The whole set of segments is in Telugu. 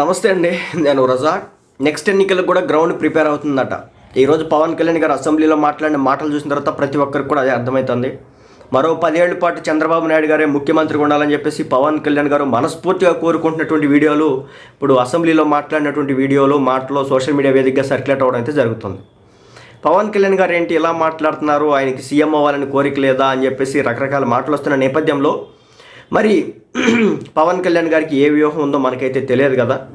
నమస్తే అండి నేను రజాక్. నెక్స్ట్ ఎన్నికలకు కూడా గ్రౌండ్ ప్రిపేర్ అవుతుందట. ఈరోజు పవన్ కళ్యాణ్ గారు అసెంబ్లీలో మాట్లాడిన మాటలు చూసిన తర్వాత ప్రతి ఒక్కరికి కూడా అదే అర్థమవుతుంది మరో పదేళ్ళ పాటు చంద్రబాబు నాయుడు గారే ముఖ్యమంత్రి ఉండాలని చెప్పేసి పవన్ కళ్యాణ్ గారు మనస్ఫూర్తిగా కోరుకుంటున్నటువంటి వీడియోలు ఇప్పుడు అసెంబ్లీలో మాట్లాడినటువంటి వీడియోలు మాటలు సోషల్ మీడియా వేదికగా సర్క్యులేట్ అవ్వడం అయితే జరుగుతుంది. పవన్ కళ్యాణ్ గారు ఏంటి ఇలా మాట్లాడుతున్నారు ఆయనకి సీఎం అవ్వాలని కోరిక లేదా అని చెప్పేసి రకరకాల మాటలు వస్తున్న నేపథ్యంలో మరి పవన్ కళ్యాణ్ గారికి ఏ వ్యూహం ఉందో మనకైతే తెలియదు కదా.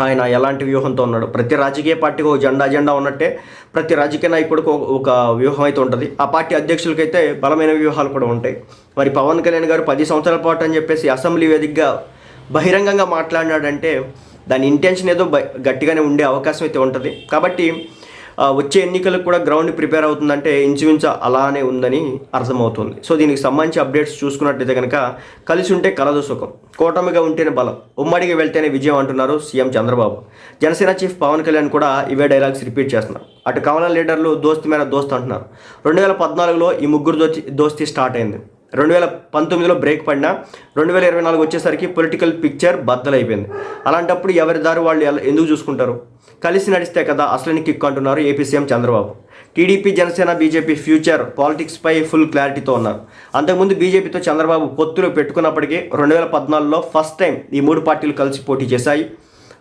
ఆయన ఎలాంటి వ్యూహంతో ఉన్నాడు? ప్రతి రాజకీయ పార్టీకి ఒక జెండా అజెండా ఉన్నట్టే ప్రతి రాజకీయ నాయకుడికి ఒక- ఒక వ్యూహం అయితే ఉంటుంది. ఆ పార్టీ అధ్యక్షులకైతే బలమైన వ్యూహాలు కూడా ఉంటాయి. మరి పవన్ కళ్యాణ్ గారు పది సంవత్సరాల పాటు అని చెప్పేసి అసెంబ్లీ వేదికగా బహిరంగంగా మాట్లాడినాడంటే దాని ఇంటెన్షన్ ఏదో గట్టిగానే ఉండే అవకాశం అయితే ఉంటుంది. కాబట్టి వచ్చే ఎన్నికలకు కూడా గ్రౌండ్ ప్రిపేర్ అవుతుందంటే ఇంచుమించు అలానే ఉందని అర్థమవుతుంది. సో దీనికి సంబంధించి అప్డేట్స్ చూసుకున్నట్టయితే కనుక కలిసి ఉంటే కలదు సుఖం కూటమిగా ఉంటేనే బలం ఉమ్మడిగా వెళ్తేనే విజయం అంటున్నారు సీఎం చంద్రబాబు. జనసేన చీఫ్ పవన్ కళ్యాణ్ కూడా ఇవే డైలాగ్స్ రిపీట్ చేస్తున్నారు. అటు కమల లీడర్లు దోస్తి మేర దోస్త్ అంటున్నారు. రెండు వేల పద్నాలుగులో ఈ ముగ్గురు దోచి దోస్తి స్టార్ట్ అయింది. రెండు వేల పంతొమ్మిదిలో బ్రేక్ పడినా రెండు వేల ఇరవై నాలుగు వచ్చేసరికి పొలిటికల్ పిక్చర్ బద్దలైపోయింది. అలాంటప్పుడు ఎవరి దారి వాళ్ళు ఎందుకు చూసుకుంటారు? కలిసి నడిస్తే కదా అసలని కిక్ అంటున్నారు AP CM Chandrababu. TDP Janasena BJP future పాలిటిక్స్పై full క్లారిటీతో ఉన్నారు. అంతకుముందు బీజేపీతో చంద్రబాబు పొత్తులు పెట్టుకున్నప్పటికీ రెండు వేల పద్నాలుగులో ఫస్ట్ టైం ఈ మూడు పార్టీలు కలిసి పోటీ చేశాయి.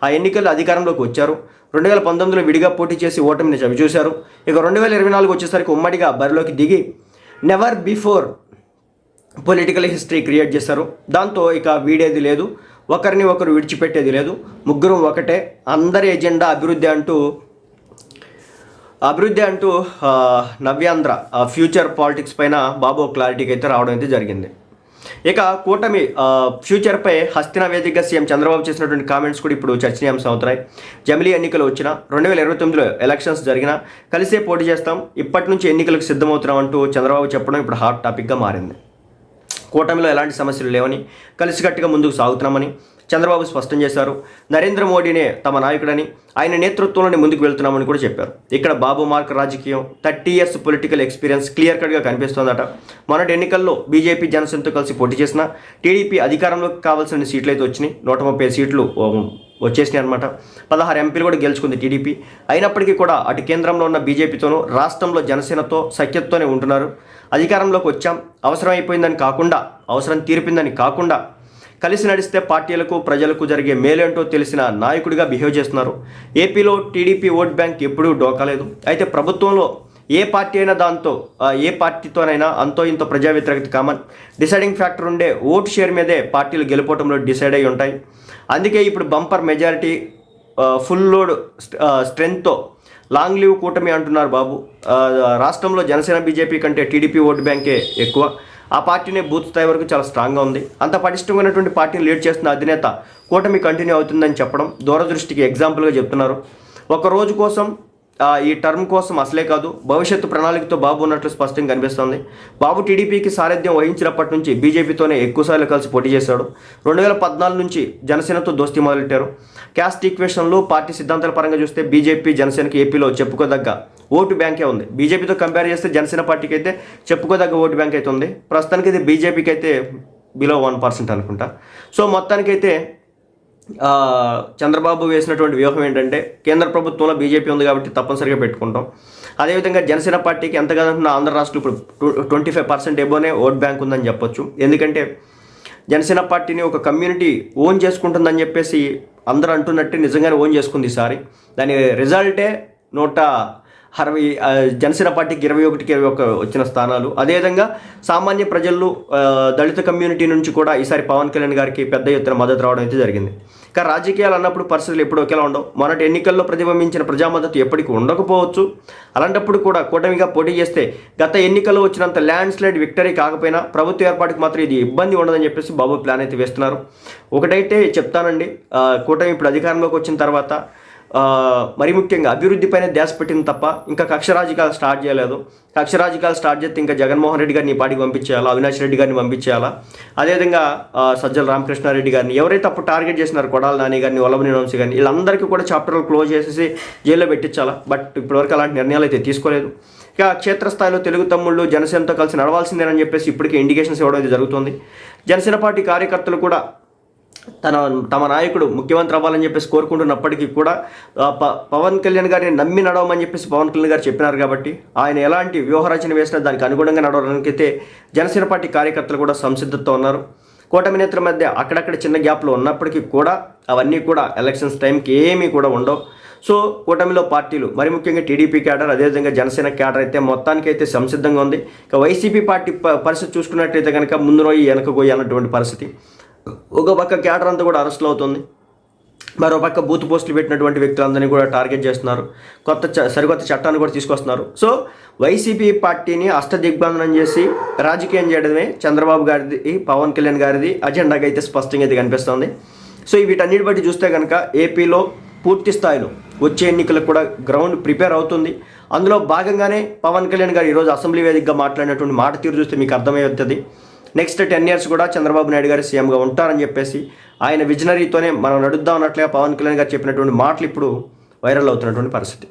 ఆ ఎన్నికల్లో అధికారంలోకి వచ్చారు. రెండు వేల పంతొమ్మిదిలో విడిగా పోటీ చేసి ఓటమిని చవిచూశారు. ఇక రెండు వేల ఇరవై నాలుగు వచ్చేసరికి ఉమ్మడిగా బరిలోకి దిగి never before political history create చేశారు. దాంతో ఇక వీడేది లేదు. ఒకరిని ఒకరు విడిచిపెట్టేది లేదు. ముగ్గురం ఒకటే. అందరి ఎజెండా అభివృద్ధి అంటూ అభివృద్ధి అంటూ నవ్యాంధ్ర ఫ్యూచర్ పాలిటిక్స్ పైన బాబు క్లారిటీకి అయితే రావడం అయితే జరిగింది. ఇక కూటమి ఫ్యూచర్పై హస్తిన వేదికగా సీఎం చంద్రబాబు చేసినటువంటి కామెంట్స్ కూడా ఇప్పుడు చర్చనీయాంశం అవుతున్నాయి. జమిలీ ఎన్నికలు వచ్చిన రెండు వేల ఇరవై తొమ్మిదిలో ఎలక్షన్స్ జరిగిన కలిసే పోటీ చేస్తాం ఇప్పటి నుంచి ఎన్నికలకు సిద్ధమవుతున్నాం అంటూ చంద్రబాబు చెప్పడం ఇప్పుడు హాట్ టాపిక్గా మారింది. కూటమిలో ఎలాంటి సమస్యలు లేవని కలిసికట్టుగా ముందుకు సాగుతున్నామని చంద్రబాబు స్పష్టం చేశారు. నరేంద్ర మోడీనే తమ నాయకుడని ఆయన నేతృత్వంలోనే ముందుకు వెళ్తున్నామని కూడా చెప్పారు. ఇక్కడ బాబు మార్క్ రాజకీయం thirty years political experience clear కట్గా కనిపిస్తోందట. మొన్నటి ఎన్నికల్లో బీజేపీ జనసేనతో కలిసి పోటీ చేసిన టీడీపీ అధికారంలోకి కావాల్సిన సీట్లు అయితే వచ్చినాయి. నూట ముప్పై సీట్లు వచ్చేసినాయి అనమాట పదహారు ఎంపీలు కూడా గెలుచుకుంది టీడీపీ. అయినప్పటికీ కూడా అటు కేంద్రంలో ఉన్న బీజేపీతోనూ రాష్ట్రంలో జనసేనతో సఖ్యతతోనే ఉంటున్నారు. అధికారంలోకి వచ్చాం. అవసరం అయిపోయిందని కాకుండా అవసరం తీర్పిందని కాకుండా కలిసి నడిస్తే పార్టీలకు ప్రజలకు జరిగే మేలేంటో తెలిసిన నాయకుడిగా బిహేవ్ చేస్తున్నారు. ఏపీలో టీడీపీ ఓట్ బ్యాంక్ ఎప్పుడూ డోకాలేదు అయితే ప్రభుత్వంలో ఏ పార్టీ అయినా దాంతో ఏ పార్టీతోనైనా అంతో ఇంత ప్రజా వ్యతిరేకత కామన్. డిసైడింగ్ ఫ్యాక్టర్ ఉండే ఓటు షేర్ మీదే పార్టీలు గెలుపోవటంలో డిసైడ్ అయి ఉంటాయి. అందుకే ఇప్పుడు బంపర్ మెజారిటీ ఫుల్ లోడ్ స్ట్రెంగ్త్తో లాంగ్ లీవ్ కూటమి అంటున్నారు బాబు. రాష్ట్రంలో జనసేన బీజేపీ కంటే టీడీపీ ఓటు బ్యాంకే ఎక్కువ. ఆ పార్టీనే బూత్ స్థాయి వరకు చాలా స్ట్రాంగ్గా ఉంది. అంత పటిష్టమైనటువంటి పార్టీని లీడ్ చేస్తున్న అధినేత కూటమి కంటిన్యూ అవుతుందని చెప్పడం దూరదృష్టికి ఎగ్జాంపుల్గా చెప్తున్నారు. ఒక రోజు కోసం ఈ టర్మ్ కోసం అసలే కాదు భవిష్యత్తు ప్రణాళికతో బాబు ఉన్నట్లు స్పష్టంగా కనిపిస్తోంది. బాబు టీడీపీకి సారథ్యం వహించినప్పటి నుంచి బీజేపీతోనే ఎక్కువసార్లు కలిసి పోటీ చేశాడు. రెండు వేల పద్నాలుగు నుంచి జనసేనతో దోస్తీ మొదలెట్టారు. క్యాస్ట్ ఈక్వేషన్లో పార్టీ సిద్ధాంతాల పరంగా చూస్తే బీజేపీ జనసేనకి ఏపీలో చెప్పుకోదగ్గ ఓటు బ్యాంకే ఉంది. బీజేపీతో కంపేర్ చేస్తే జనసేన పార్టీకి అయితే చెప్పుకోదగ్గ ఓటు బ్యాంక్ అయితే ఉంది. ప్రస్తుతానికి అయితే బీజేపీకి అయితే బిలో వన్ పర్సెంట్ అనుకుంటా. సో మొత్తానికైతే చంద్రబాబు వేసినటువంటి వ్యూహం ఏంటంటే కేంద్ర ప్రభుత్వంలో బీజేపీ ఉంది కాబట్టి తప్పనిసరిగా పెట్టుకుంటాం. అదేవిధంగా జనసేన పార్టీకి ఎంత కదంటున్న ఆంధ్ర రాష్ట్రం ఇప్పుడు ట్వంటీ ఫైవ్ పర్సెంట్ ఎబోనే ఓట్ బ్యాంక్ ఉందని చెప్పొచ్చు. ఎందుకంటే జనసేన పార్టీని ఒక కమ్యూనిటీ ఓన్ చేసుకుంటుందని చెప్పేసి అందరూ అంటున్నట్టే నిజంగానే ఓన్ చేసుకుంది ఈసారి. దాని రిజల్టే నూట అరవై జనసేన పార్టీకి ఇరవై ఒకటికి ఇరవై ఒక వచ్చిన స్థానాలు. అదేవిధంగా సామాన్య ప్రజలు దళిత కమ్యూనిటీ నుంచి కూడా ఈసారి పవన్ కళ్యాణ్ గారికి పెద్ద ఎత్తున మద్దతు రావడం అయితే జరిగింది. కానీ రాజకీయాలు అన్నప్పుడు పరిస్థితులు ఎప్పుడు ఒకేలా ఉండవు. మొన్నటి ఎన్నికల్లో ప్రతిబింబించిన ప్రజా మద్దతు ఎప్పటికీ ఉండకపోవచ్చు. అలాంటప్పుడు కూడా కూటమిగా పోటీ చేస్తే గత ఎన్నికల్లో వచ్చినంత ల్యాండ్ స్లైడ్ విక్టరీ కాకపోయినా ప్రభుత్వ ఏర్పాటుకి మాత్రం ఇది ఇబ్బంది ఉండదని చెప్పేసి బాబు ప్లాన్ అయితే వేస్తున్నారు. ఒకటైతే చెప్తానండి కూటమి ఇప్పుడు అధికారంలోకి వచ్చిన తర్వాత మరి ముఖ్యంగా అభివృద్ధిపైన ధ్యాస పెట్టింది తప్ప ఇంకా కక్షరాజకాలు స్టార్ట్ చేయలేదు. కక్షరాజకాలు స్టార్ట్ చేస్తే ఇంకా జగన్మోహన్ రెడ్డి గారిని పాడికి పాటికి పంపించేయాలా? అవినాష్ రెడ్డి గారిని పంపించేయాలా? అదేవిధంగా సజ్జల రామకృష్ణారెడ్డి గారిని ఎవరైతే అప్పుడు టార్గెట్ చేసినారు కొడాల నాని గారిని వల్లభని వంశీ గారిని వీళ్ళందరికీ కూడా చాప్టర్లు క్లోజ్ చేసేసి జైల్లో పెట్టించాలా? బట్ ఇప్పటివరకు అలాంటి నిర్ణయాలు అయితే తీసుకోలేదు. ఇక క్షేత్రస్థాయిలో తెలుగు తమ్ముళ్ళు జనసేనతో కలిసి నడవాల్సిందేనని చెప్పేసి ఇప్పటికే ఇండికేషన్స్ ఇవ్వడం జరుగుతుంది. జనసేన పార్టీ కార్యకర్తలు కూడా తన తమ నాయకుడు ముఖ్యమంత్రి అవ్వాలని చెప్పేసి కోరుకుంటున్నప్పటికీ కూడా ప- పవన్ కళ్యాణ్ గారిని నమ్మి నడవమని చెప్పేసి పవన్ కళ్యాణ్ గారు చెప్పినారు కాబట్టి ఆయన ఎలాంటి వ్యూహరచన వేసినా దానికి అనుగుణంగా నడవడానికైతే జనసేన పార్టీ కార్యకర్తలు కూడా సంసిద్ధతతో ఉన్నారు. కూటమి నేతల మధ్య అక్కడక్కడ చిన్న గ్యాప్లు ఉన్నప్పటికీ కూడా అవన్నీ కూడా ఎలక్షన్స్ టైంకి ఏమీ కూడా ఉండవు. సో కూటమిలో పార్టీలు మరి ముఖ్యంగా టీడీపీ క్యాడర్ అదేవిధంగా జనసేన క్యాడర్ అయితే మొత్తానికైతే సంసిద్ధంగా ఉంది. ఇక వైసీపీ పార్టీ ప- పరిస్థితి చూసుకున్నట్లయితే కనుక ముందు రోజు వెనక పరిస్థితి. ఒక పక్క క్యాడర్ అంతా కూడా అరెస్టులు అవుతుంది. మరో పక్క బూత్ పోస్టులు పెట్టినటువంటి వ్యక్తులందరినీ కూడా టార్గెట్ చేస్తున్నారు. కొత్త చ- సరికొత్త చట్టాన్ని కూడా తీసుకొస్తున్నారు. సో వైసీపీ పార్టీని అష్టదిగ్బంధనం చేసి రాజకీయం చేయడమే చంద్రబాబు గారిది పవన్ కళ్యాణ్ గారిది అజెండాగా అయితే స్పష్టంగా అయితే కనిపిస్తుంది. సో వీటన్నిటి బట్టి చూస్తే కనుక ఏపీలో పూర్తి స్థాయిలో వచ్చే ఎన్నికలకు కూడా గ్రౌండ్ ప్రిపేర్ అవుతుంది. అందులో భాగంగానే పవన్ కళ్యాణ్ గారు ఈరోజు అసెంబ్లీ వేదికగా మాట్లాడినటువంటి మాట తీరు చూస్తే మీకు అర్థమవుతుంది నెక్స్ట్ టెన్ ఇయర్స్ కూడా చంద్రబాబు నాయుడు గారు సీఎంగా ఉంటారని చెప్పేసి ఆయన విజనరీతోనే మనం నడుద్దాం అన్నట్లుగా పవన్ కళ్యాణ్ గారు చెప్పినటువంటి మాటలు ఇప్పుడు వైరల్ అవుతున్నటువంటి పరిస్థితి.